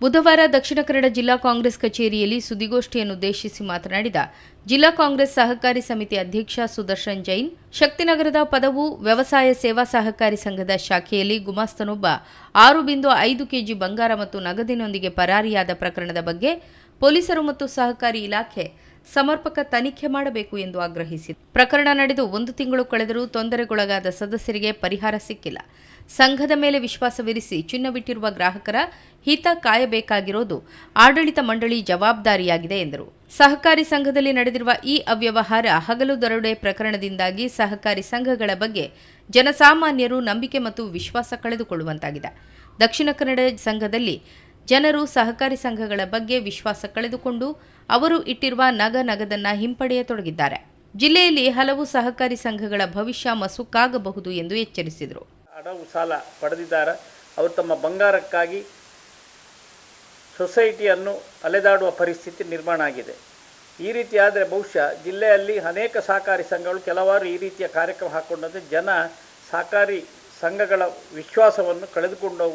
ಬುಧವಾರ ದಕ್ಷಿಣ ಕನ್ನಡ ಜಿಲ್ಲಾ ಕಾಂಗ್ರೆಸ್ ಕಚೇರಿಯಲ್ಲಿ ಸುದ್ದಿಗೋಷ್ಠಿಯನ್ನುದ್ದೇಶಿಸಿ ಮಾತನಾಡಿದ ಜಿಲ್ಲಾ ಕಾಂಗ್ರೆಸ್ ಸಹಕಾರಿ ಸಮಿತಿ ಅಧ್ಯಕ್ಷ ಸುದರ್ಶನ್ ಜೈನ್, ಶಕ್ತಿನಗರದ ಪದವು ವ್ಯವಸಾಯ ಸೇವಾ ಸಹಕಾರಿ ಸಂಘದ ಶಾಖೆಯಲ್ಲಿ ಗುಮಾಸ್ತನೊಬ್ಬ ಆರು ಬಿಂದು ಐದು ಕೆಜಿ ಬಂಗಾರ ಮತ್ತು ನಗದಿನೊಂದಿಗೆ ಪರಾರಿಯಾದ ಪ್ರಕರಣದ ಬಗ್ಗೆ ಪೊಲೀಸರು ಮತ್ತು ಸಹಕಾರಿ ಇಲಾಖೆ ಸಮರ್ಪಕ ತನಿಖೆ ಮಾಡಬೇಕು ಎಂದು ಆಗ್ರಹಿಸಿದರು ಪ್ರಕರಣ ನಡೆದು ಒಂದು ತಿಂಗಳು ಕಳೆದರೂ ತೊಂದರೆಗೊಳಗಾದ ಸದಸ್ಯರಿಗೆ ಪರಿಹಾರ ಸಿಕ್ಕಿಲ್ಲ. ಸಂಘದ ಮೇಲೆ ವಿಶ್ವಾಸವಿರಿಸಿ ಚಿನ್ನವಿಟ್ಟಿರುವ ಗ್ರಾಹಕರ ಹಿತ ಕಾಯಬೇಕಾಗಿರೋದು ಆಡಳಿತ ಮಂಡಳಿ ಜವಾಬ್ದಾರಿಯಾಗಿದೆ ಎಂದರು. ಸಹಕಾರಿ ಸಂಘದಲ್ಲಿ ನಡೆದಿರುವ ಈ ಅವ್ಯವಹಾರ ಹಗಲು ದರೋಡೆ ಪ್ರಕರಣದಿಂದಾಗಿ ಸಹಕಾರಿ ಸಂಘಗಳ ಬಗ್ಗೆ ಜನಸಾಮಾನ್ಯರು ನಂಬಿಕೆ ಮತ್ತು ವಿಶ್ವಾಸ ಕಳೆದುಕೊಳ್ಳುವಂತಾಗಿದೆ. ದಕ್ಷಿಣ ಕನ್ನಡ ಸಂಘದಲ್ಲಿ ಜನರು ಸಹಕಾರಿ ಸಂಘಗಳ ಬಗ್ಗೆ ವಿಶ್ವಾಸ ಕಳೆದುಕೊಂಡು ಅವರು ಇಟ್ಟಿರುವ ನಗ ನಗದನ್ನ ಹಿಂಪಡೆಯತೊಡಗಿದ್ದಾರೆ. ಜಿಲ್ಲೆಯಲ್ಲಿ ಹಲವು ಸಹಕಾರಿ ಸಂಘಗಳ ಭವಿಷ್ಯ ಮಸುಕಾಗಬಹುದು ಎಂದು ಎಚ್ಚರಿಸಿದರು. ಅಡವು ಸಾಲ ಪಡೆದಿದ್ದಾರೆ. ಅವರು ತಮ್ಮ ಬಂಗಾರಕ್ಕಾಗಿ ಸೊಸೈಟಿಯನ್ನು ಅಲೆದಾಡುವ ಪರಿಸ್ಥಿತಿ ನಿರ್ಮಾಣ ಆಗಿದೆ. ಈ ರೀತಿಯಾದರೆ ಬಹುಶಃ ಜಿಲ್ಲೆಯಲ್ಲಿ ಅನೇಕ ಸಹಕಾರಿ ಸಂಘಗಳು ಕೆಲವಾರು ಈ ರೀತಿಯ ಕಾರ್ಯಕ್ರಮ ಹಾಕ್ಕೊಂಡಂತೆ ಜನ ಸಹಕಾರಿ ಸಂಘಗಳ ವಿಶ್ವಾಸವನ್ನು ಕಳೆದುಕೊಂಡು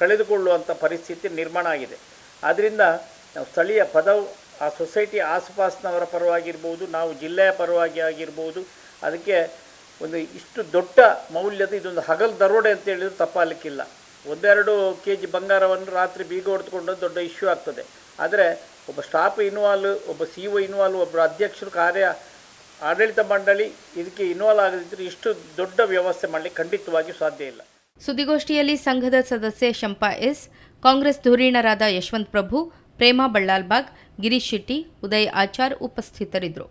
ಕಳೆದುಕೊಳ್ಳುವಂಥ ಪರಿಸ್ಥಿತಿ ನಿರ್ಮಾಣ ಆಗಿದೆ. ಆದ್ದರಿಂದ ನಾವು ಸ್ಥಳೀಯ ಪದವು, ಆ ಸೊಸೈಟಿ ಆಸುಪಾಸಿನವರ ಪರವಾಗಿರ್ಬೋದು, ನಾವು ಜಿಲ್ಲೆಯ ಪರವಾಗಿ ಆಗಿರ್ಬೋದು, ಅದಕ್ಕೆ ಒಂದು ಇಷ್ಟು ದೊಡ್ಡ ಮೌಲ್ಯದ ಇದೊಂದು ಹಗಲು ದರೋಡೆ ಅಂತ ಹೇಳಿದ್ರು ತಪ್ಪಾಗಲಿಕ್ಕಿಲ್ಲ. ಒಂದೆರಡು ಕೆ ಜಿ ಬಂಗಾರವನ್ನು ರಾತ್ರಿ ಬೀಗ ಹೊಡೆದುಕೊಂಡು ದೊಡ್ಡ ಇಶ್ಯೂ ಆಗ್ತದೆ. ಆದರೆ ಒಬ್ಬ ಸ್ಟಾಫ್ ಇನ್ವಾಲ್ವ್ ಒಬ್ಬ ಸಿ ಒ ಇನ್ವಾಲ್ವ್ ಒಬ್ಬರು ಅಧ್ಯಕ್ಷರು ಕಾರ್ಯ, ಆಡಳಿತ ಮಂಡಳಿ ಇದಕ್ಕೆ ಇನ್ವಾಲ್ವ್ ಆಗದಿದ್ದರೆ ಇಷ್ಟು ದೊಡ್ಡ ವ್ಯವಸ್ಥೆ ಮಾಡಲಿಕ್ಕೆ ಖಂಡಿತವಾಗಿಯೂ ಸಾಧ್ಯ ಇಲ್ಲ. ಸುದ್ದಿಗೋಷ್ಠಿಯಲ್ಲಿ ಸಂಘದ ಸದಸ್ಯೆ ಶಂಪಾ ಎಸ್, ಕಾಂಗ್ರೆಸ್ ಧುರೀಣರಾದ ಯಶವಂತ್ ಪ್ರಭು, ಪ್ರೇಮಾ ಬಳ್ಳಾಲ್ಬಾಗ್ ಗಿರೀಶ್ ಶೆಟ್ಟಿ, ಉದಯ್ ಆಚಾರ್ ಉಪಸ್ಥಿತರಿದ್ದರು.